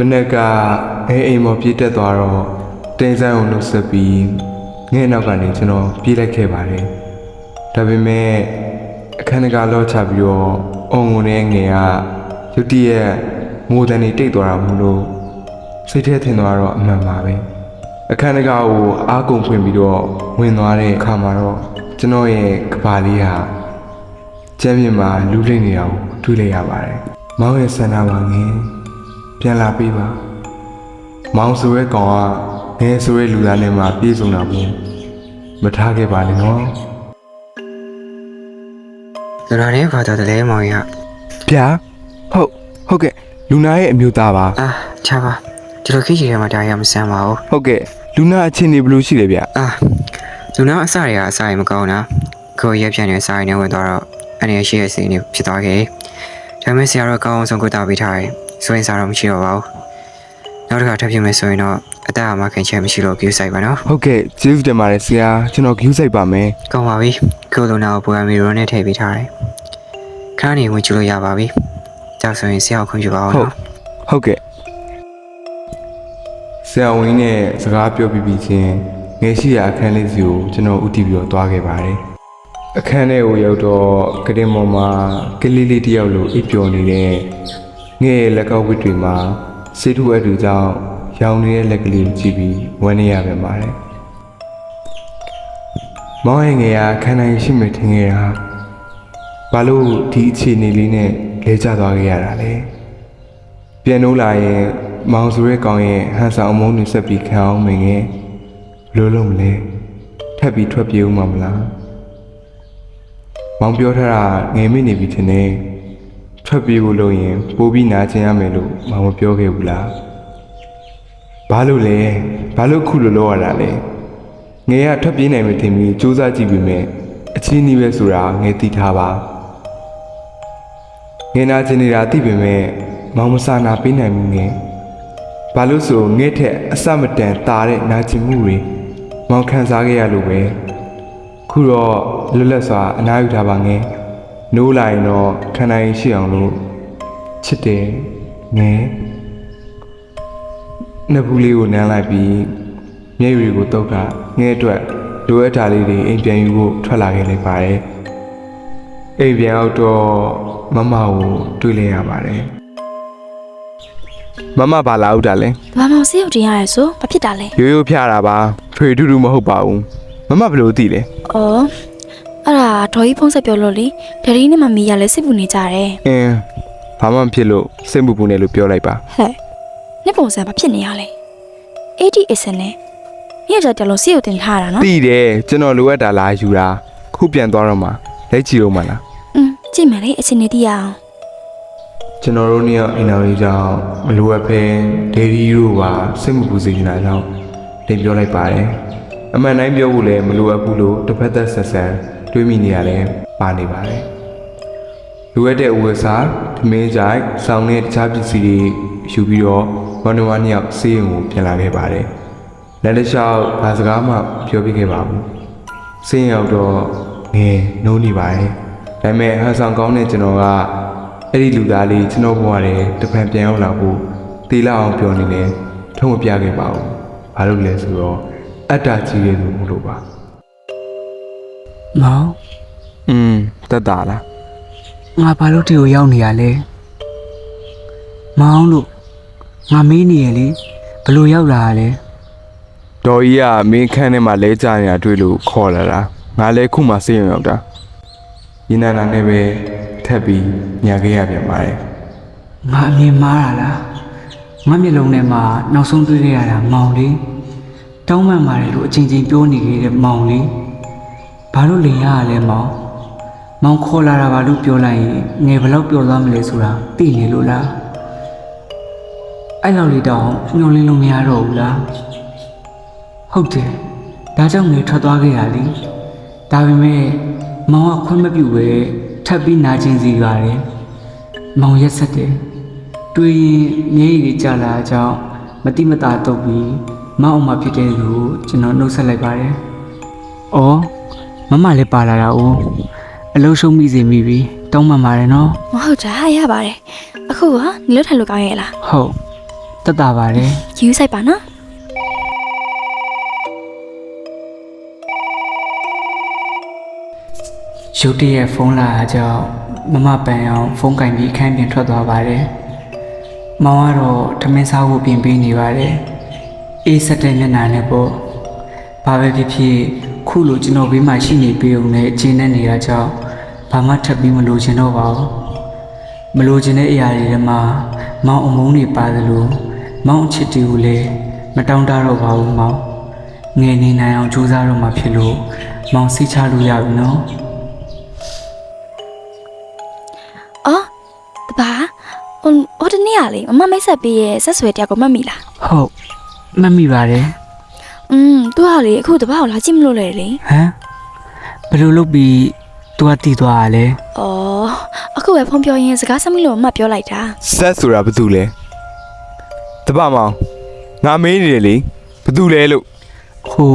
မနေ့ကအဲအိမ်ပေါ်ပြေးတက်သွားတော့တင်းဆိုင်ကိုလှုပ်ဆက်ပြီးငဲ့နောက်ကနေကျွန်တော်ပြေးလိုက်ခဲ့ပါတယ်ဒါပေမဲ့အခန်းတကာလော့ချပြီးတော့အုံငုံနဲ့ငယ်ကရုတ်တရက်မိုးတန်နေတိတ်သွားတာမို့လို့စိတ်ထဲထင်သွားတော့အမှန်ပါပဲအခန်းတကာကိုအားကုန်ဖွင့်ပြီးတော့ဝင်သွားတဲ့အခါမှာတော့ကျွန်တော်ရဲ့ကဘာလေးဟာကျမ်းပြင်မှာလူးလိမ့်နေတာကိုတွေ့လိုက်ရပါတယ်မောင်ရဲ့ဆန္ဒပါငယ် ပြန်လာပေးပါမောင်ဆိုရဲကောင်ကငယ်ဆိုရဲလူသားနဲ့မှပြေဆုံးတာမို့မထားခဲ့ပါနဲ့နော်လူနာနဲ့ဘာသာတလဲမောင်ရဗျာဟုတ်ဟုတ်ကဲ့လူနာရဲ့အမျိုးသားပါအာချာပါဒီလိုခေတ်ကြီးထဲမှာဒါရမဆန်းပါဘူးဟုတ်ကဲ့လူနာအချင်းနေဘယ်လိုရှိလဲဗျအာလူနာအစတွေကအစရမကောင်းတာကိုယ်ရက်ပြန်နေအစရနေဝင်သွားတော့အနေရှိရစီနေဖြစ်သွားခဲ့ဒါပေမဲ့ဆရာတော်ကောင်းအောင်ဆုံးကုသပေးထားတယ် ဆိုရင်စားတော့မရှိတော့ပါဘူးနောက်တစ်ခါထပ်ဖြစ်မယ်ဆိုရင်တော့အသက်အမခင်ချက်မရှိလို့ပြုဆိုင်ပါနော်ဟုတ်ကဲ့ကျေးဇူးတင်ပါတယ်ဆရာကျွန်တော်ဂယူးဆိုင်ပါမယ်ကောင်းပါပြီကိုလူနာကိုပူရမီရိုနဲ့ထည့်ပေးထားတယ်ခါနေဝင်ကြည့်လို့ရပါပြီကြောက်ဆိုရင်ဆရာကိုခွင့်ပြုပါအောင်ဟုတ်နော်ဟုတ်ကဲ့ဆရာဝင်းနဲ့စကားပြောပြီးပြီးချင်းငယ်ရှိရာအခန်းလေးစီကိုကျွန်တော်ဥတီပြီးတော့တွားခဲ့ပါတယ်အခန်းထဲကိုရောက်တော့ကတင်ပေါ်မှာကလေးလေးတစ်ယောက်လိုအိပ်ပျော်နေတဲ့ ငယ်ရဲ့လက်ကောက်ဝစ်တွေမှာစေထုအတူကြောင့်ရောင်နေတဲ့လက်ကလေးကိုကြည့်ပြီးဝမ်းနေရပြန်ပါတယ်မောင်ရဲ့ငယ်ကခန္ဓာရှိမှထင်ခဲ့တာဘာလို့ဒီအခြေအနေလေးနဲ့လဲကျသွားခဲ့ရတာလဲပြန်လို့လာရင်မောင်ဆိုရဲကောင်ရဲ့ဟန်ဆောင်အမုန်းတွေဆက်ပြီးခံအောင်မင်းငယ်ဘလို့လုံးမလဲထပ်ပြီးထွက်ပြေးဦးမှာမလားမောင်ပြောထားတာငယ်မိနေပြီထင်တယ် ထွက်ပြေးဖို့လုပ်ရင်ပိုးပြီးနာကျင်ရမယ်လို့မောင်မပြောခဲ့ဘူးလားဘာလို့လဲဘာလို့ခုလိုလုပ်ရတာလဲငယ်ကထွက်ပြေးနိုင်မယ်ထင်ပြီးစူးစမ်းကြည့်ပြီးမယ်အချင်းကြီးပဲဆိုတာငယ်သိထားပါငယ်နာကျင်နေတာသိပေမဲ့မောင်မစာနာပေးနိုင်ဘူးငယ်ဘာလို့ဆိုငဲ့ထက်အစမတန်တာတဲ့နာကျင်မှုတွေမောင်ခံစားခဲ့ရလို့ပဲခုတော့လွတ်လပ်စွာအနားယူထားပါငယ် နိုးလာရင်တော့ခံနိုင်ရှိအောင်လို့ချစ်တယ်ငယ်နှစ်ဘူးလေးကိုနမ်းလိုက်ပြီးမျက်ရည်ကိုတုတ်ကငဲ့အတွက်လိုအပ်တာလေးတွေအိမ်ပြန်ယူဖို့ထွက်လာခဲ့လိုက်ပါတယ်အိမ်ပြန်အောင်တော့မမကိုတွေ့လဲရပါတယ်မမဘာလာဦးတာလဲ။ဘာမှဆေးရုံတင်ရရဲဆိုဘာဖြစ်တာလဲရိုးရိုးဖျားတာပါထွေထူးထူးမဟုတ်ပါဘူးမမဘယ်လိုသိလဲ။အော် အဲ့ဒါဒေါ်ကြီးဖုန်းဆက်ပြောလို့လေဒရီနဲ့မမီရလဲစစ်ပူနေကြတယ်အင်းဘာမှမဖြစ်လို့စိတ်မပူနဲ့လို့ပြောလိုက်ပါ။ဟဲ့။နှစ်ပုံစံဘာဖြစ်နေရလဲ။ ADS နဲ့ညကြတယ်လို့ဆေးရုံတင်ထားရတာနော်သိတယ်ကျွန်တော်လိုအပ်တာလာယူတာခုပြန်သွားတော့မှလက်ကြည့်အောင်မလား။อืมကြည့်မယ်လေအချိန်နေသိရအောင်ကျွန်တော်တို့နှစ်ယောက်အင်တာဗျူးကြောင့်မလိုအပ်ပဲဒေဒီတို့ကစိတ်မပူစေချင်တာကြောင့်တင်ပြောလိုက်ပါတယ်အမှန်တိုင်းပြောဖို့လည်းမလိုအပ်ဘူးလို့တစ်ဖက်သက်ဆက်ဆံ တွေးမိနေရတယ်ပါနေပါတယ်လိုအပ်တဲ့အဝတ်အစားဓမင်းကြိုက်စောင်းနဲ့တခြားပစ္စည်းတွေယူပြီးတော့ဝမ်နဝါနှစ်ယောက်စေးရုံကိုပြန်လာခဲ့ပါတယ်။လက်လက်လျှောက်ဘာစကားမှပြောပြခဲ့ပါဘူး။စေးရောက်တော့ငယ်နိုးနေပါတယ်။ဒါပေမဲ့ဟန်ဆောင်ကောင်းတဲ့ကျွန်တော်ကအဲ့ဒီလူသားလေးကျွန်တော်ဘဝထဲတစ်ဖန်ပြန်ရောက်လာဖို့တေးလာအောင်ပြောနေတယ်ထုံးမပြခဲ့ပါဘူး။ဘာလို့လဲဆိုတော့အတ္တကြီးရဲ့လူမို့လို့ပါ မောင်။อืมတက်တာလားငါဘာလို့ဒီကိုရောက်နေရလဲမောင်လို့ငါမေးနေရလေဘယ်လို့ရောက်လာရလဲ။ဒေါ်ကြီးကမင်းခန်းထဲမှာလဲကြနေတာတွေ့လို့ခေါ်လာတာ။ငါလည်းခုမှစေးရုံရောက်တာ။ရင်းနာနာနဲ့ပဲထပ်ပြီးညာခဲ့ရပြန်ပါတယ်ငါအမြင်မှားတာလားငါမျက်လုံးထဲမှာနောက်ဆုံးတွေ့ခဲ့ရတာမောင်လေးတောင်းပန်ပါတယ်လို့အချိန်ချင်းပြောနေခဲ့တဲ့မောင်လေး ဘာလို့လင်ရရလဲမောင်မောင်ခေါ်လာတာဘာလို့ပြောလိုက်ရင်ငယ်ဘယ်လောက်ပြောသွားမလဲဆိုတာသိနေလို့လားအဲ့လောက်လေးတောင်ညှို့လင်းလို့မရတော့ဘူးလားဟုတ်တယ်ဒါကြောင့်ငယ်ထွက်သွားခဲ့ရလीဒါပေမဲ့မောင်ကခွင့်မပြုပဲထပ်ပြီးနာကျင်စီရတယ်မောင်ရက်ဆက်တယ်တွေးရင်မျက်ရည်တွေကျလာတာကြောင့်မတိမတာတော့ပြီးမောင်အမဖြစ်တဲ့သူကိုကျွန်တော်နှုတ်ဆက်လိုက်ပါတယ်။အော် မမလည်းပါလာတာ哦အလုံးရှုံးမိစေမိပြီတောင်းပန်ပါတယ်နော်။မဟုတ်တာရပါတယ်။အခုကနင်လွတ်ထိုင်လို့ကောင်းရဲ့လားဟုတ်တတတ်တာပါတယ်ယူဆိုင်ပါနော်ရုတ်တရက်ဖုန်းလာတာကြောင့်မမပန်အောင်ဖုန်းကင်ပြီးအခန်းပြင်ထွက်သွားပါတယ်။မောင်ကတော့ထမင်းစားဖို့ပြင်ပေးနေပါတယ်။အေးဆက်တဲ့မျက်နှာနဲ့ပေါ့။ဘာပဲဖြစ်ဖြစ် ခုလိုကျွန်တော်ဘေးမှာရှိနေပေုံနဲ့အချင်းနဲ့နေတာကြောင့်ဘာမှထပ်ပြီးမလိုချင်တော့ပါဘူး။မလိုချင်တဲ့အရာတွေထဲမှာမောင်အမုန်းတွေပါသလိုမောင်အချစ်တွေကိုလည်းမတောင်းတတော့ပါဘူးမောင်။ငယ်နေနိုင်အောင်ကြိုးစားတော့မှဖြစ်လို့မောင်စိတ်ချလို့ရပြီနော်။အော်တပါဟိုဟိုတနေ့ကလေမမမိတ်ဆက်ပေးရဲ့ဆက်ဆွဲတရားကိုမှတ်မိလားဟုတ်မှတ်မိပါတယ် อืมသူကလေအခုတပါကိုလာကြည့်မလို့လေလေဟမ်ဘယ်လိုလုပ်ပြီးသူကတည်သွားတာလဲအော်အခုပဲဖုန်းပြောရင်းစကားဆက်မိလို့မမပြောလိုက်တာဆက်ဆိုတာဘာတူလဲတပမောင်ငါမေးနေတယ်လေဘာတူလဲလို့ဟို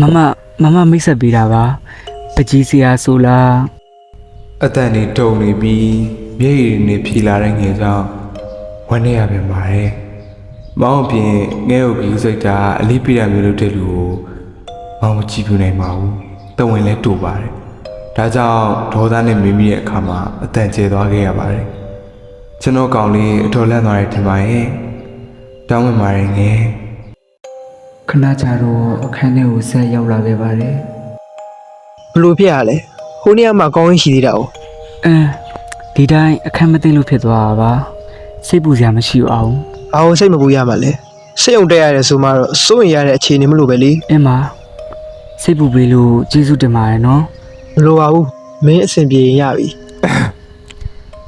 မမမမမိတ်ဆက်ပေးတာပါပကြီးစရာဆိုလားအတန်နေတုံနေပြီးမျက်ရည်တွေနဲ့ဖြီလာတဲ့ငယ်ကြောင့်ဝမ်းနေရပြန်ပါတယ် မောင်အပြင်ငဲ့ကိုပြီးစိတ်တာအလေးပြရမျိုးလုပ်တဲ့လူကိုမောင်မကြည့်ပြနိုင်ပါဘူးတဝင်လဲတူပါတယ်ဒါကြောင့်ဒေါသနဲ့မိမိရဲ့အခါမှာအတန်ကျဲသွားခဲ့ရပါတယ်ကျွန်တော်ကောင်လေးအတော်လန့်သွားတယ်ထင်ပါရဲ့တောင်းဝင်ပါတယ်ငယ်ခဏကြာတော့အခန်းထဲကိုဆက်ရောက်လာခဲ့ပါတယ်ဘလို့ဖြစ်ရလဲဟိုနေ့ကမှကောင်းရင်ရှိသေးတာ哦အင်းဒီတိုင်းအခန်းမသိလို့ဖြစ်သွားတာပါစိတ်ပူစရာမရှိပါဘူး ဘာလို့စိတ်မပူရမှာလဲစိတ်ုံတက်ရတယ်ဆိုမှတော့စိုးရင်ရတဲ့အခြေအနေမလို့ပဲလေအင်းမစိတ်ပူပေးလို့ကျေးဇူးတင်ပါတယ်နော်မလိုပါဘူးမင်းအဆင်ပြေရင်ရပြီ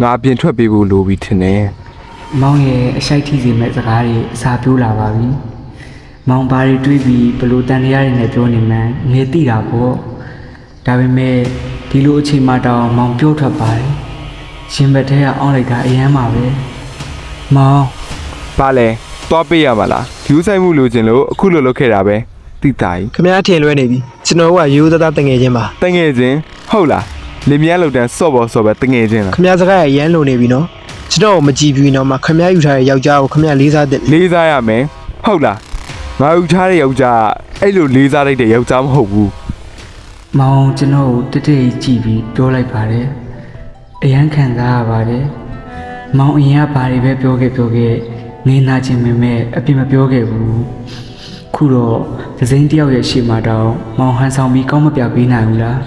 ငါအပြင်ထွက်ပေးဖို့လိုပြီထင်တယ်မောင်ရဲ့အရှိုက်ထိစီမဲ့စကားတွေအစာပြိုးလာပါပြီ။မောင်ဘာတွေတွေးပြီးဘလို့တန်တရားတွေနဲ့ပြောနေမှန်းငေသိတာပေါ့။ဒါပေမဲ့ဒီလိုအချိန်မှတောင်မောင်ပြောထွက်ပါတယ်။ရှင်ဘက်ထဲကအောင်းလိုက်တာအယမ်းပါပဲ။မောင် ဘာလဲသွားပေးရမလားယူဆိုင်မှုလိုချင်လို့အခုလိုလုပ်ခဲ့တာပဲတိတာကြီးခမရထင်လွဲနေပြီကျွန်တော်ကရိုးသားသားတငယ်ချင်းပါတငယ်ချင်းဟုတ်လားလင်မြန်းလောက်တန်းစော့ပေါ်စော့ပဲတငယ်ချင်းလားခမရစကားရရမ်းလုံနေပြီနော်ကျွန်တော်မကြည့်ဘူးနော်မခမရယူထားတဲ့ယောက်ျားကိုခမရလေးစားတယ်လေးစားရမယ်ဟုတ်လားငါယူထားတဲ့ယောက်ျားအဲ့လိုလေးစားလိုက်တဲ့ယောက်ျားမဟုတ်ဘူးမောင်ကျွန်တော်ကိုတတိတ်ကြည့်ပြီးပြောလိုက်ပါတယ်အရန်ခံစားရပါတယ်မောင်အရင်ကဘာတွေပဲပြောခဲ့ပြောခဲ့ ငေးနာခြင်းမမဲ့အပြစ်မပြောခဲ့ဘူး။ခုတော့သစိမ်းတယောက်ရဲ့ရှေ့မှာတောင်မောင်ဟန်ဆောင်ပြီးကောင်းမပြပေးနိုင်ဘူးလား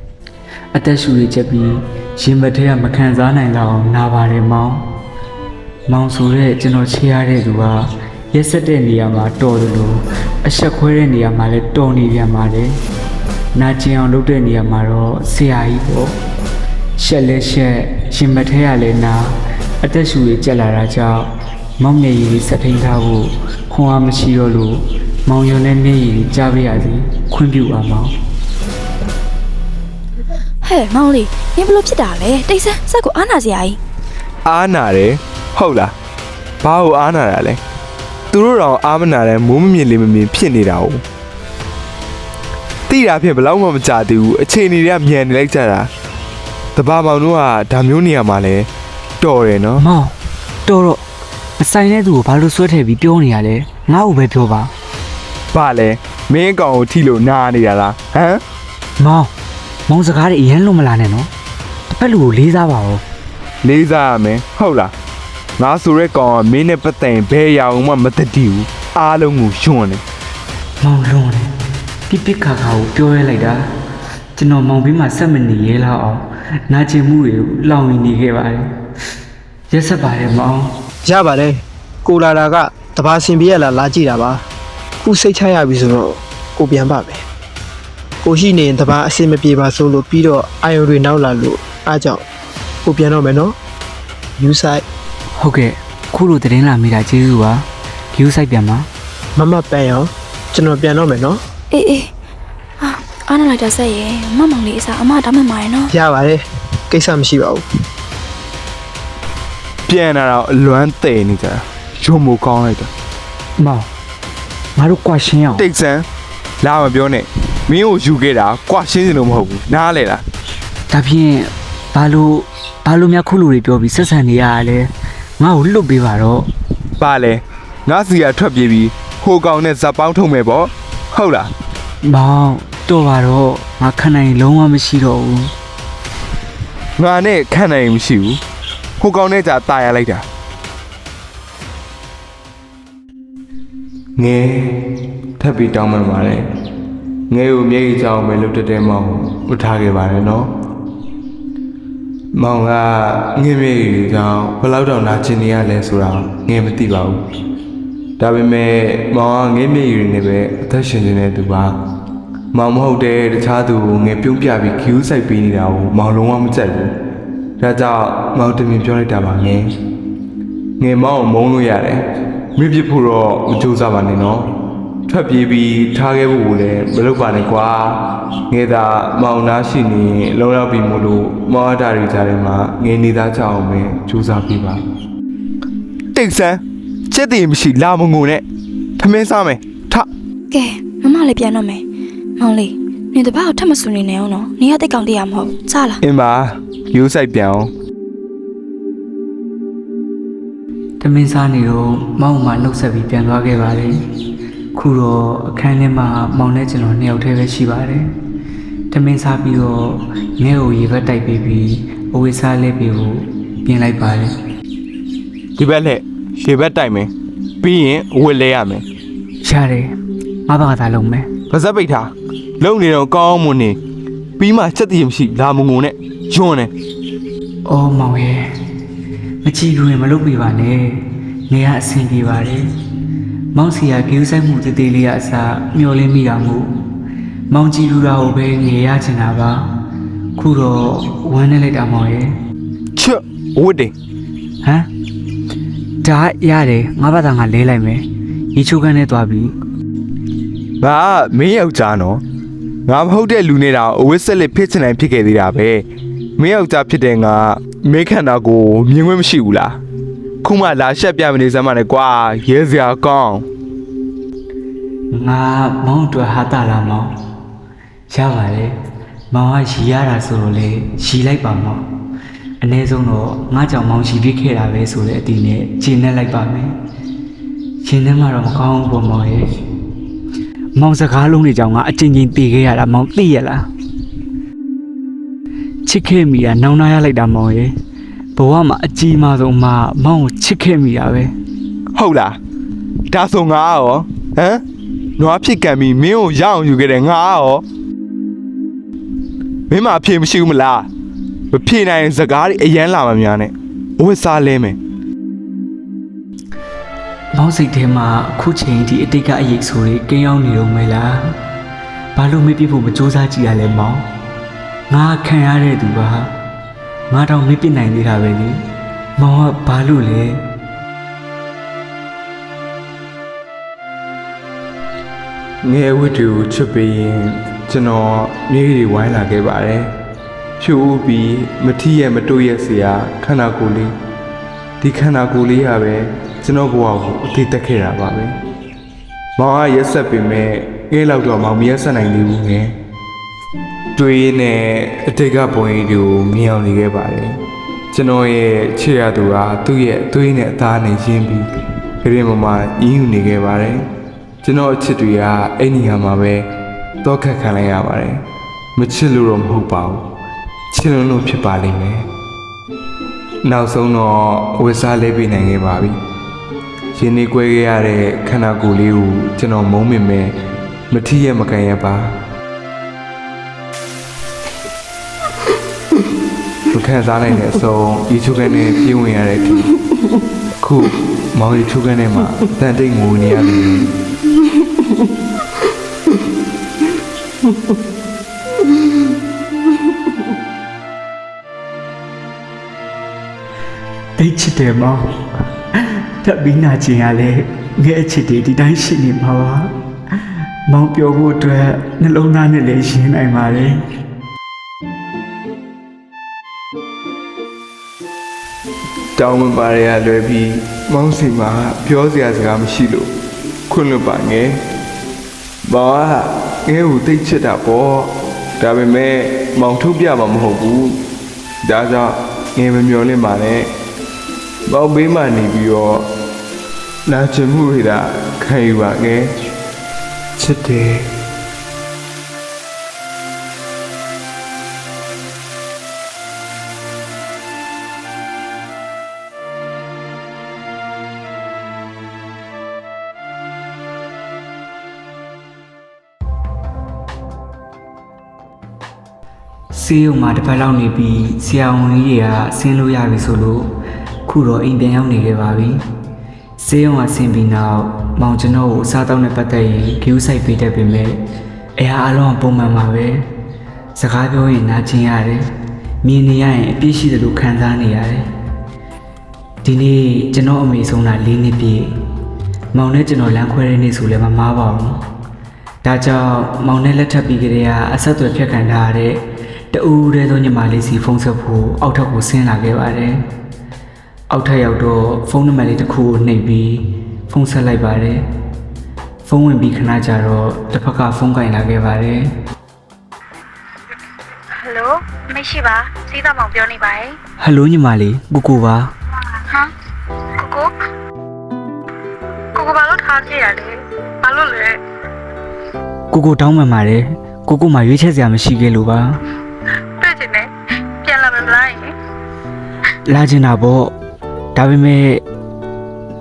။အသက်ရှူရချက်ပြီးရင်မထဲကမခံစားနိုင်တော့နာပါတယ်မောင်။မောင်ဆိုတဲ့ကျွန်တော်ချေရတဲ့သူကရက်ဆက်တဲ့နေရာမှာတော်တယ်လို့အဆက်ခွဲတဲ့နေရာမှာလည်းတော်နေပြန်ပါတယ်။နာကျင်အောင်လုပ်တဲ့နေရာမှာတော့ဆရာကြီးပေါ့။ရှက်လဲရှက်ရင်မထဲရလဲနာအသက်ရှူရကြက်လာတာကြောင့် မောင်မျက်ရည်စက်ထိန်ထားဖို့ခွန်အားမရှိတော့လို့မောင်ရုံနဲ့မျက်ရည်ကြားပြရစီခွင့်ပြုပါမောင်ဟဲ့မောင်လေးနင်ဘလို့ဖြစ်တာလဲတိတ်ဆန်းစက်ကိုအားနာစရာကြီးအားနာတယ်ဟုတ်လားဘာလို့အားနာတာလဲသူတို့တော့အားမနာတဲ့မိုးမမြင်လေးမမြင်ဖြစ်နေတာ哦တိတာဖြင့်ဘယ်လောက်မှမကြသေးဘူးအချိန်တွေကမြန်နေလိုက်ကြတာတဘာမောင်တို့ကဒါမျိုးနေရာမှာလဲတော်တယ်နော်မောင်တော်တော့ မဆိုင်တဲ့သူကိုဘာလို့ဆွဲထည့်ပြီးပြောနေရလဲငါ့ကိုပဲပြောပါဘာလဲမင်းအကောင်ကိုထိလို့နားနေတာလားဟမ်မောင်မောင်စကားတွေအရင်လုံးမလာနဲ့နော်တစ်ဖက်လူကိုလေးစားပါဦးလေးစားရမယ်ဟုတ်လားငါဆိုတဲ့ကောင်ကမင်းနဲ့ပတ်သက်ရင်ဘယ်အရာမှမတတိဘူးအားလုံးကိုယွန်းတယ်မောင်လွန်တယ်ပြစ်ပစ်ခါခါကိုပြောရဲလိုက်တာကျွန်တော်မောင်ပြီးမှဆက်မနေရဲလောက်အောင်နာကျင်မှုတွေကိုလောင်နေခဲ့ပါတယ်ရက်ဆက်ပါတယ်မောင် ရပါတယ်ကိုလာတာကတဘာစင်ပြေရလားလာကြည့်တာပါခုစိတ်ချရပြီဆိုတော့ကိုပြန်ပါမယ်ကိုရှိနေရင်တဘာအဆင်မပြေပါဆိုလို့ပြီးတော့အာယုံတွေနောက်လာလို့အားကြောင့်ကိုပြန်တော့မယ်နော်ယူဆိုင်ဟုတ်ကဲ့ခုလိုသတင်းလာမိတာကျေးဇူးပါဂယူဆိုင်ပြန်ပါမမပန်ရောကျွန်တော်ပြန်တော့မယ်နော်အေးအေးအာအားနာလိုက်တာဆက်ရဲ့မမောင်လေးအစားအမတောင်းမှမှာရယ်နော်ရပါတယ်ကိစ္စမရှိပါဘူး ပြန်လာတော့အလွမ်းတဲ့နေကြတာယွန်းမိုကောင်းလိုက်တာမောင်ငါတို့ကွာရှင်းအောင်တိတ်ဆန်းလာမပြောနဲ့မင်းကိုယူခဲ့တာကွာရှင်းစင်လို့မဟုတ်ဘူးနားလေလားဒါဖြင့်ဘာလို့ဘာလို့များခုလိုတွေပြောပြီးဆက်ဆံနေရတာလဲငါ့ကိုလွတ်ပေးပါတော့ဘာလဲငါစီကထွက်ပြေးပြီးဟိုကောင်နဲ့ဇက်ပေါင်းထုံမယ်ပေါ့ဟုတ်လားမောင်တော့ပါတော့ငါခဏရင်လုံးဝမရှိတော့ဘူးငါနဲ့ခံနိုင်ရင်မရှိဘူး ဟိုကောင်နဲ့ကြာตายရလိုက်တာငယ်ထပ်ပြီးတောင်းမှန်ပါတယ်ငယ်ကိုမျက်ရည်ကြောင်ပဲလုတ်တက်တဲ့မောင်ကိုဥထားခဲ့ပါတယ်နော်မောင်ကငယ်မျက်ရည်ကြောင်ဘယ်လောက်တောင်နာကျင်နေရလဲဆိုတာငယ်မသိပါဘူးဒါပေမဲ့မောင်ကငယ်မျက်ရည်နဲ့ပဲအသက်ရှင်နေတဲ့သူပါမောင်မဟုတ်တဲ့တခြားသူကိုငယ်ပြုံးပြပြီးခ ्यू ဆိုင်ပေးနေတာကိုမောင်လုံးဝမကြိုက်ဘူး ဒါကြောင့်မောင်တမင်ပြောလိုက်တာပါငယ်ငယ်မောင်ကိုမုန်းလို့ရတယ်မိပြစ်ဖို့တော့မကြိုးစားပါနဲ့နော်ထွက်ပြေးပြီးထားခဲ့ဖို့ကိုလည်းမလုပ်ပါနဲ့ကွာငယ်သာမောင်သားရှိနေရင်လုံလောက်ပြီမို့လို့မောင်အတားတွေကြားထဲမှာငယ်နေသားကြအောင်ပဲကြိုးစားပေးပါတိတ်ဆန်းချက်တည်မရှိလာမငုံနဲ့ထမင်းစားမယ်ထကဲမမလေးပြန်တော့မယ်မောင်လေးနေတပတ်ကိုထပ်မဆူနေနဲ့အောင်နော်နေရတိတ်ကောင်တရမဟုတ်ကြားလားအင်းပါ ရိုးဆိုင်ပြန်အောင်တမင်းစားနေတော့မောင်မှနှုတ်ဆက်ပြီးပြန်သွားခဲ့ပါတယ်ခုတော့အခန်းထဲမှာမောင်နဲ့ကျွန်တော်နှစ်ယောက်တည်းပဲရှိပါတယ်တမင်းစားပြီးတော့ငဲ့ကိုရေဘက်တိုက်ပေးပြီးအဝေးစားလဲပြီးဖို့ပြင်လိုက်ပါတယ်ဒီဘက်လက်ဒီဘက်တိုက်မယ်ပြီးရင်ဝစ်လဲရမယ်ရတယ်ငါဘာသာလုံးမယ်ပါဇက်ပိတ်ထားလုံနေတော့ကောင်းမွန်နေပြီးမှချက်တည်မရှိလာမငုံနဲ့ ယွန်းနေ။အော်မောင်ရဲ့မကြည့်ဘူးရင်မလုပ်ပြပါနဲ့။နေရအဆင်ပြေပါတယ်။မောင်စီကဂယူးဆိုင်မှုတည်တည်လေးကအစားမျောလင်းမိတာမို့မောင်ကြည့်လူတာကိုပဲနေရချင်တာပါ။ခုတော့ဝမ်းနေလိုက်တာမောင်ရဲ့ချွတ်ဝတ်တယ်။ဟမ်ဒါရတယ်ငါဘာသာငါလဲလိုက်မယ်။ရေချိုးခန်းနဲ့သွားပြီငါကမင်းယောက်ျားနော်ငါမဟုတ်တဲ့လူနေတာအဝစ်ဆက်လက်ဖြစ်ချင်တိုင်းဖြစ်ခဲ့သေးတာပဲ မင်းယောက်ျားဖြစ်တဲ့ငါမင်းခန္ဓာကိုယ်မြင်ခွင့်မရှိဘူးလားခုမှလာရှက်ပြမနေစမ်းမနဲ့ကွာရဲစရာကောင်း။ငါမောင်အတွက်ဟာတာလာမောင်။ရပါလေ။မောင်ကရီရတာဆိုတော့လေရီလိုက်ပါမောင်။အ ਨੇ ဆုံးတော့ငါကြောင့်မောင်ရီပြစ်ခဲ့တာပဲဆိုတဲ့အတီးနဲ့ဂျင်းနဲ့လိုက်ပါမယ်။ဂျင်းနဲ့မှတော့မကောင်းဘူးပေါ့မောင်ရဲ့။မောင်စကားလုံးတွေကြောင့်ငါအချင်းချင်းတည်ခဲ့ရတာမောင်သိရလား။ ချစ်ခဲ့မိတာနောင်နာရလိုက်တာမောင်ရဲ့။ဘဝမှာအကြီးမားဆုံးမှမောင်ကိုချစ်ခဲ့မိတာပဲဟုတ်လားဒါဆိုငါရောဟမ်နွားဖြစ်ကံပြီးမင်းကိုရအောင်ယူခဲ့တယ်ငါရောမင်းမအဖြေမရှိဘူးမလားမဖြေနိုင်ရင်စကားတွေအရန်လာမှများနဲ့အဝစ်စားလဲမယ်။မောင်စိတ်ထဲမှာအခုချိန်ဒီအတိတ်ကအရေးဆိုတွေကင်းရောက်နေတော့မယ်လား။ဘာလို့မေ့ပြဖို့မစူးစမ်းကြည့်ရလဲမောင်။ ငါခံရတဲ့သူပါ။ငါတော့မေ့ပြနိုင်သေးတာပဲလေ။မောင်ကဘာလို့လဲ။ငယ်ဝတ်တွေကိုချစ်ပေးရင်ကျွန်တော်မြေကြီးတွေဝိုင်းလာခဲ့ပါတယ်။ဖြူဦးပြီးမထီးရဲ့မတို့ရဲ့စရာခန္ဓာကိုယ်လေးဒီခန္ဓာကိုယ်လေးကပဲကျွန်တော်ဘဝကိုအသေးတက်ခဲ့တာပါပဲ။မောင်ကရက်ဆက်ပေမဲ့ငယ်လောက်တော့မောင်မရက်ဆက်နိုင်သေးဘူးငယ်။ တွေးနဲ့အတိတ်ကပုံရိပ်တွေကိုမြင်အောင်နေခဲ့ပါတယ်။ကျွန်တော်ရဲ့ချစ်ရသူကသူ့ရဲ့အသွေးနဲ့အသားနဲ့ရင်းပြီးခရင်မမအင်းယူနေခဲ့ပါတယ်။ကျွန်တော်အချစ်တွေကအဲ့ဒီဟာမှာပဲတောခက်ခံလိုက်ရပါတယ်မချစ်လို့တော့မဟုတ်ပါဘူးချစ်လို့လို့ဖြစ်ပါလိမ့်မယ်နောက်ဆုံးတော့ဝစ်စားလဲပြနိုင်ခဲ့ပါပြီရင်နေကွဲခဲ့ရတဲ့ခန္ဓာကိုယ်လေးကိုကျွန်တော်မုန်းမိမယ်မထီးရမကန်ရပါ မခံစားနိုင်တဲ့အဆုံးဤချုပ်ကနေပြေးဝင်ရတဲ့အထိခုမောင်ရီချုပ်ကနေမှာတန်တိတ်ငိုနေရတယ်တိတ်ချစ်တယ်မောင်တက်ပြီးနာကျင်ရလဲငဲ့အချစ်တွေဒီတိုင်းရှိနေမှာပါမောင်ပြောဖို့အတွက်နှလုံးသားနဲ့လည်းရှင်းနိုင်ပါလေ တောင်းဝင်ပါရရလွယ်ပြီးမောင်းစီမှာပြောစရာစကားမရှိလို့ခွင့်လွတ်ပါငယ်မောင်ကငယ်ကိုတိတ်ချစ်တာပေါ့ဒါပေမဲ့မောင်ထုတ်ပြမှာမဟုတ်ဘူးဒါကြောင့်ငယ်မမျောလင့်ပါနဲ့မောင်ဘေးမှနေပြီးတော့နာကျင်မှုတွေဒါခံယူပါငယ်ချစ်တယ် ဆေးရုံမှာတစ်ပတ်လောက်နေပြီးဆရာဝန်ကြီးတွေကဆင်းလို့ရပြီဆိုလို့ခုတော့အိမ်ပြန်ရောက်နေခဲ့ပါပြီဆေးရုံကဆင်းပြီးနောက်မောင်ကျွန်တော်ကိုအစားတောက်နဲ့ပတ်သက်ရင်ဂယူးဆိုင်ပေးတတ်ပေမဲ့အရာအလုံးကပုံမှန်ပါပဲစကားပြောရင်နားကျင်ရတယ်မြင်နေရရင်အပြစ်ရှိတယ်လို့ခံစားနေရတယ်ဒီနေ့ကျွန်တော်အမေဆုံးတာ၄နှစ်ပြည့်မောင်နဲ့ကျွန်တော်လမ်းခွဲတဲ့နေ့ဆိုလည်းမမားပါဘူးဒါကြောင့်မောင်နဲ့လက်ထပ်ပြီးကလေးကအဆက်အသွယ်ဖြတ်ခံထားရတဲ့ တူဦးတဲ့သောညီမလေးစီဖုန်းဆက်ဖို့အောက်ထပ်ကိုဆင်းလာခဲ့ပါတယ်။အောက်ထပ်ရောက်တော့ဖုန်းနံပါတ်လေးတစ်ခုကိုနှိပ်ပြီးဖုန်းဆက်လိုက်ပါတယ်။ဖုန်းဝင်ပြီးခဏကြာတော့တစ်ဖက်ကဖုန်းကင်လာခဲ့ပါတယ်ဟယ်လိုမရှိပါစီးသားမောင်ပြောနေပါတယ်။ဟယ်လိုညီမလေးကိုကိုပါဟမ်ကိုကိုကိုကိုဘာလို့ထားကြရလဲဘာလို့လဲကိုကိုတောင်းပန်ပါတယ်။ကိုကိုမှရွေးချက်စရာမရှိခဲ့လို့ပါ လာချင်တာပေါ့။ဒါပေမဲ့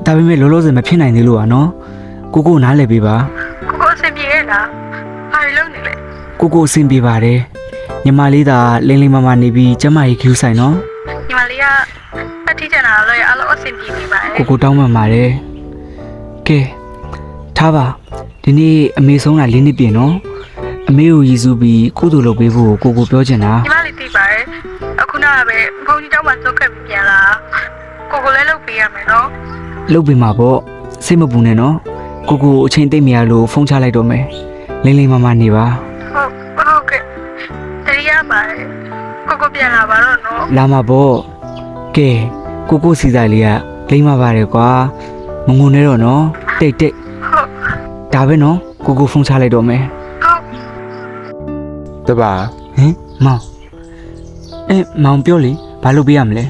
ဒါပေမဲ့လောလောဆယ်မဖြစ်နိုင်သေးလို့ပါနော်။ကိုကိုနားလည်ပေးပါ။ကိုကိုအဆင်ပြေရဲ့လားဘာလို့နေလဲကိုကိုအဆင်ပြေပါတယ်ညီမလေးသာလင်းလင်းမမနေပြီးကျမကြီးခ ्यू ဆိုင်နော်ညီမလေးကပတ်တိကျန်တာလို့ရအလုံးအဆင်ပြေနေပါတယ်ကိုကိုတောင်းပန်ပါတယ်ကဲထားပါဒီနေ့အမေဆုံးတာလေးနှစ်ပြင်နော်အမေကိုရည်စူးပြီးကုသိုလ်လုပ်ပေးဖို့ကိုကိုပြောချင်တာညီမလေးသိပါတယ်အခုန ကပဲဘုန်းကြီးကျောင်းမှာသုတ်ခက်ပြီးပြန်လာကိုကိုလည်းလုပ်ပေးရမယ်နော်လုပ်ပေးမှာပေါ့စိတ်မပူနဲ့နော်ကိုကိုအချိန်သိမ့်မရလို့ဖုန်းချလိုက်တော့မယ်လင်းလင်းမမနေပါဟုတ်ဟုတ်ကဲ့တတိယပါတယ်ကိုကိုပြန်လာပါတော့နော်လာမှာပေါ့ကဲကိုကိုစီဆိုင်လေးကလိမ့်မပါတယ်ကွာမငုံနဲ့တော့နော်တိတ်တိတ်ဟုတ်ဒါပဲနော်ကိုကိုဖုန်းချလိုက်တော့မယ်ဟုတ်တပါဟင်မောင် အဲမောင်ပြောလေဘာလုပ်ပေးရမလဲ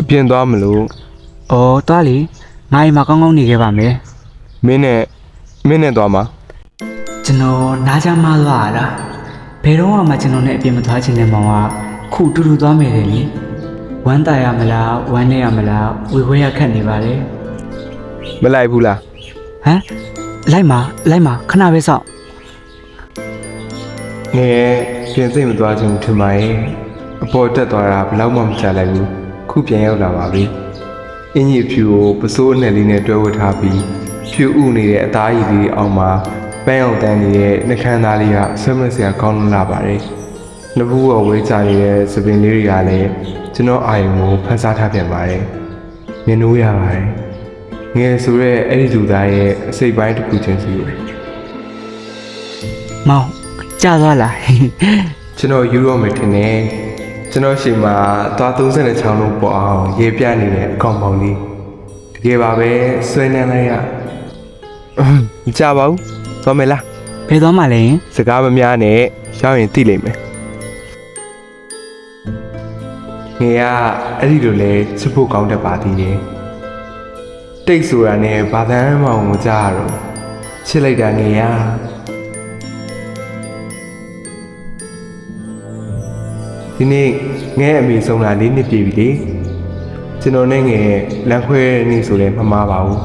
အပြင်သွားမလို့။အော်သွားလေငါအိမ်မှာကောင်းကောင်းနေခဲ့ပါမယ်မင်းနဲ့မင်းနဲ့သွားမှာ။ကျွန်တော်နားချမ်းမသွားရတာ။ဘယ်တော့မှကျွန်တော်နဲ့အပြင်မသွားချင်တဲ့မောင်ကခုတူတူသွားမယ်လေ။ဝမ်းတာရမလားဝမ်းနေရမလားဝေခွဲရခက်နေပါလေမလိုက်ဘူးလား။ဟမ်လိုက်ပါလိုက်ပါခဏပဲစောင့် ငယ်ပြင်စိတ်မသွားချင်ဘူးထင်ပါရဲ့ အပေါ်တက်သွားတာဘယ်တော့မှမချလိုက်ဘူးခုပြန်ရောက်လာပါပြီအင်ကြီးဖြူကိုပစိုးအနဲ့လေးနဲ့တွဲဝတ်ထားပြီးဖြူဥနေတဲ့အသားရည်လေးအောက်မှာပန်းအောင်တန်းနေတဲ့နှကန်းသားလေးကဆွဲမစရာကောင်းလာပါတယ်နဘူးကဝေးကြနေတဲ့သပင်လေးတွေကလည်းကျွန်တော်အာယုံကိုဖန်ဆားထားပြန်ပါတယ်မြင်လို့ရပါတယ်ငယ်ဆိုရဲအဲ့ဒီလူသားရဲ့အစိတ်ပိုင်းတစ်ခုချင်းစီကို။မောင်ကြာသွားလားကျွန်တော်ယူရောမယ်ထင်တယ် ကျွန်တော်ရှိမှာသွား36ချောင်းလုံးပေါ်အောင်ရေပြနေတဲ့အကောင်ပေါင်းလေးတကယ်ပါပဲဆွဲနေလိုက်ရအင်းမကြပါဘူးသွားမယ်လားဘယ်သွားမှလဲစကားမများနဲ့ရောက်ရင်သိလိမ့်မယ်ငယ်ကအဲ့ဒီလိုလဲချစ်ဖို့ကောင်းတတ်ပါသေးတယ်တိတ်ဆိုတာနဲ့ဘာသာမှမကြားရတော့ချစ်လိုက်တာငယ်ရ ဒီနေ့ငဲအမေဆုံးလာလေးနှစ်ပြည့်ပြီလေကျွန်တော်နဲ့ငယ်လမ်းခွဲတဲ့နေ့ဆိုလည်းမမှားပါဘူး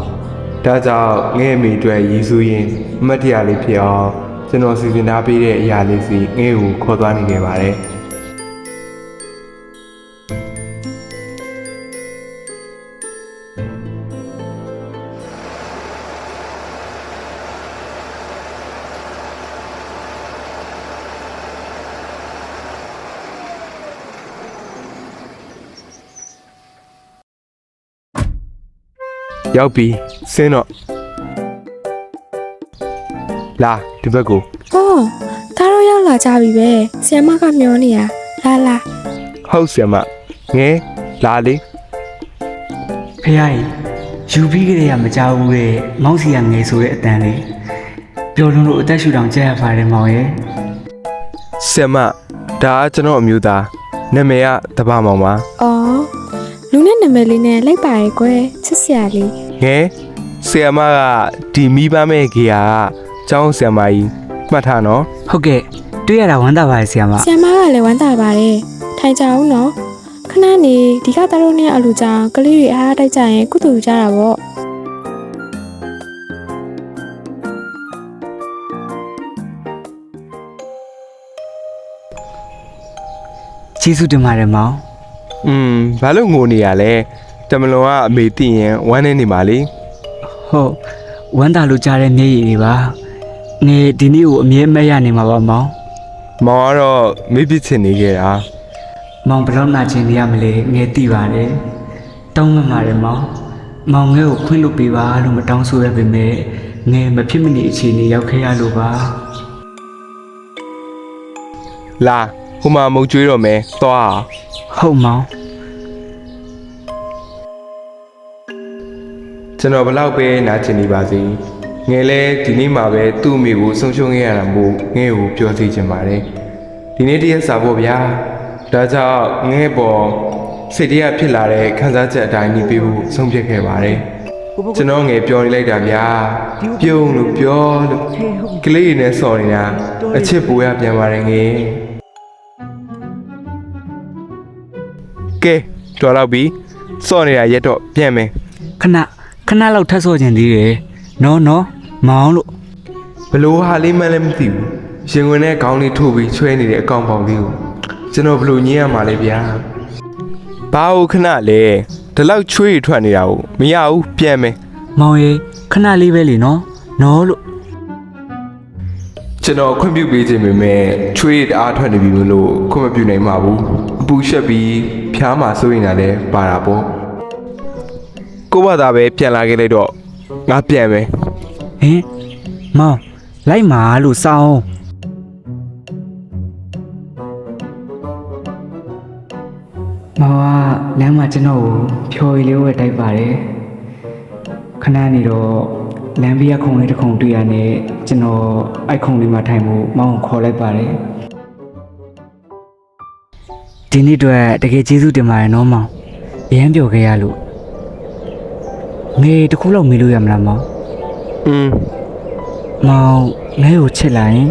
ဒါကြောင့်ငဲအမေအတွက်ရည်စူးရင်အမတ်တရလေးဖြစ်အောင်ကျွန်တော်စီစဉ်ထားပေးတဲ့အရာလေးစီငဲကိုခေါ်သွားနေခဲ့ပါတယ် ရောက်ပြီစင်းတော့လာဒီဘက်ကို။အော်ဒါတော့ရောက်လာကြပြီပဲ။ဆီယမကမျောနေရ။လာလာဟုတ်ဆရာမငဲလာလေ။ဖေးကြီးယူပြီးကြရမကြောက်ဘူးတဲ့မောင်စီကငယ်ဆိုတဲ့အတန်းလေးပျော်လွန်လို့အသက်ရှူတောင်ကြက်ရပါတယ်မောင်ရဲ့ဆရာမဒါကကျွန်တော်အမျိုးသားနာမည်ကတပမောင်ပါ။အော် လူနဲ့နာမည်လေးနဲ့လိုက်ပါရဲ့ကွယ်။ချစ်စရာလေးငဲဆီယမကဒီမိဘမဲ့ဂီယာကကျောင်းဆီယမကြီးမှတ်ထားနော်ဟုတ်ကဲ့တွေ့ရတာဝမ်းသာပါတယ်ဆီယမဆီယမကလည်းဝမ်းသာပါတယ်ထိုင်ကြအောင်နော်ခဏနေဒီကသားတို့နဲ့အလူကြောင့်ကလေးတွေအားအားတိုက်ကြရင်ကုတူကြတာပေါ့ကျေးဇူးတင်ပါတယ်မောင် อืมဘာလို့ငိုနေရလဲတမလွန်ကအမေသိရင်ဝမ်းနေနေပါလေဟုတ်ဝမ်းသာလို့ကြားတဲ့မျက်ရည်တွေပါနေဒီနေ့ကိုအမြဲအမဲ့ရနေမှာပါမောင်မောင်ကတော့မေ့ပစ်ချင်နေခဲ့တာမောင်ဘယ်လောက်နာကျင်နေရမလဲငယ်သိပါတယ်တောင်းမှပါတယ်မောင်မောင်ငယ်ကိုခွင့်လွှတ်ပေးပါလို့မတောင်းဆိုရပေမဲ့ငယ်မဖြစ်မနေအခြေအနေရောက်ခဲ့ရလို့ပါလာ ဟိုမှာမုံကျွေးတော့မယ်သွားဟုတ်မောင်ကျွန်တော်ဘလောက်ပဲနာကျင်နေပါစေငယ်လဲဒီနေ့မှပဲသူ့အမိကိုဆုံးရှုံးခဲ့ရတာမို့ငဲ့ကိုပြောစီချင်ပါတယ်ဒီနေ့တည်းစာပေါ့ဗျာဒါကြောင့်ငဲ့ပေါ်စိတ်တရားဖြစ်လာတဲ့ခံစားချက်အတိုင်းနေပြီးဖို့ဆုံးဖြတ်ခဲ့ပါတယ်ကျွန်တော်ငယ်ပြောနေလိုက်တာဗျာပြုံးလို့ပြောလို့ကလေးတွေနဲ့ဆော်နေတာအချစ်ပူရပြန်ပါတယ်ငယ် ကဲတော်တော့ပြီဆော့နေတာရက်တော့ပြန်မယ်ခဏခဏလောက်ထပ်ဆော့ခြင်းသေးတယ်နော်နော်မောင်လို့ဘလို့ဟာလေးမှန်းလည်းမသိဘူးရင်ဝင်တဲ့ခေါင်းလေးထိုးပြီးချွဲနေတဲ့အကောင်ပေါင်လေးကိုကျွန်တော်ဘလို့ညင်းရမှာလဲဗျာဘာဟုတ်ခဏလဲဒီလောက်ချွေးထွက်နေတာကိုမရဘူးပြန်မယ်မောင်ရေခဏလေးပဲလေနော်နော်လို့ကျွန်တော်ခွင့်ပြုပေးခြင်းပေမဲ့ချွေးတအားထွက်နေပြီမလို့ခွင့်မပြုနိုင်ပါဘူးအပူရှက်ပြီးဖျားမှာစိုးရင်လည်းပါတာပေါ့ကို့ဘာသာပဲပြန်လာခဲ့လိုက်တော့ငါပြန်မယ်ဟင်မောင်လိုက်မာလို့စောင်းမောင်ကလမ်းမှာကျွန်တော်ကိုဖြော်ရည်လေးဝယ်တိုက်ပါတယ်ခဏနေတော့လမ်းဘေးကခုံလေးတစ်ခုံတွေ့ရနဲ့ကျွန်တော်အိုက်ခုံလေးမှာထိုင်ဖို့မောင်ကိုခေါ်လိုက်ပါတယ် ဒီနေ့အတွက်တကယ်ကျေးဇူးတင်ပါတယ်နော်မောင်အရမ်းပြောခဲ့ရလို့ငေတစ်ခုလောက်မေးလို့ရမလားမောင်อืมမောင်ငဲကိုချစ်လိုက်ရင်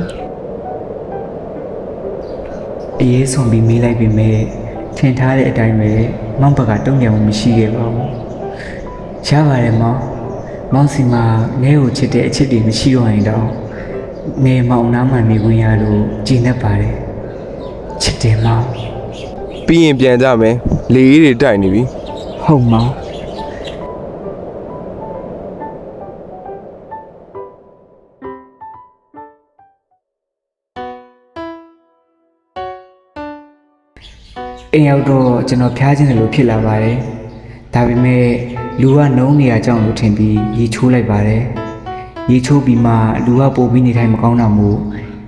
အေးဆုံးပြီးမေးလိုက်ပြီမဲ့ထင်ထားတဲ့အတိုင်းပဲမောင်ဘက်ကတုံ့ပြန်မှုမရှိခဲ့ပါဘူးရပါတယ်မောင်မောင်စီမှာငဲကိုချစ်တဲ့အချစ်တွေမရှိတော့ရင်တော့ငဲမောင်နားမှနေဝင်ရလို့ကြည်နေပါတယ်ချစ်တယ်မောင် ပြီးရင်ပြန်ကြမယ်လေအေးတွေတိုက်နေပြီဟုတ်မောင်အိမ်ရောက်တော့ကျွန်တော်ဖျားခြင်းတယ်လို့ဖြစ်လာပါတယ်။ဒါပေမဲ့လူကနှုံးနေရကြောင်းလို့ထင်ပြီးရေချိုးလိုက်ပါတယ်။ရေချိုးပြီးမှလူကပို့ပြီးနေထိုင်မကောင်းတာမို့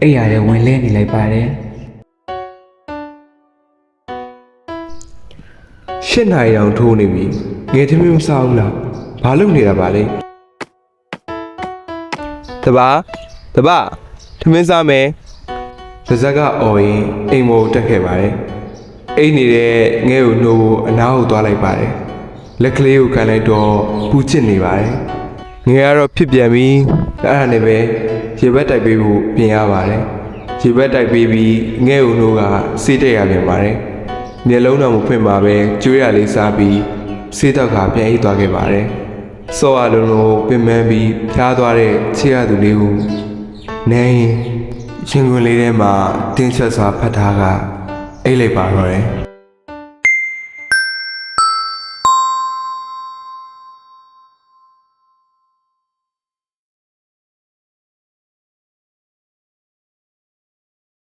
အိပ်ရတယ်ဝင်လဲနေလိုက်ပါတယ် ရှစ်နိုင်အောင်ထိုးနေပြီငယ်သမီးမစားဘူးလားဘာလုပ်နေတာပါလဲတပါတပါသမင်းစားမယ်ပါဇက်ကအော်ရင်အိမ်မောတက်ခဲ့ပါတယ်အိမ်နေတဲ့ငဲကိုနှိုးဖို့အနားကိုသွားလိုက်ပါတယ်လက်ကလေးကိုကန်လိုက်တော့ပူချစ်နေပါတယ်ငယ်ကတော့ဖြစ်ပြန်ပြီးအဲ့ဒါနဲ့ပဲရေဘက်တိုက်ပေးဖို့ပြင်ရပါတယ်ရေဘက်တိုက်ပေးပြီးငဲကိုနှိုးကစေးတက်ရပြန်ပါတယ် မျက်လုံးတော်မဖွင့်ပါပဲကျွေးရလေးစားပြီးစေးတော့ကပြန်အိပ်သွားခဲ့ပါတယ်။စောရလုံးလုံးပင်ပန်းပြီးဖျားသွားတဲ့ချစ်ရသူလေးကိုနိုင်ရင်ရင်ခွင်လေးထဲမှာတင်းချက်စွာဖတ်ထားကအိတ်လိုက်ပါတော့တယ်။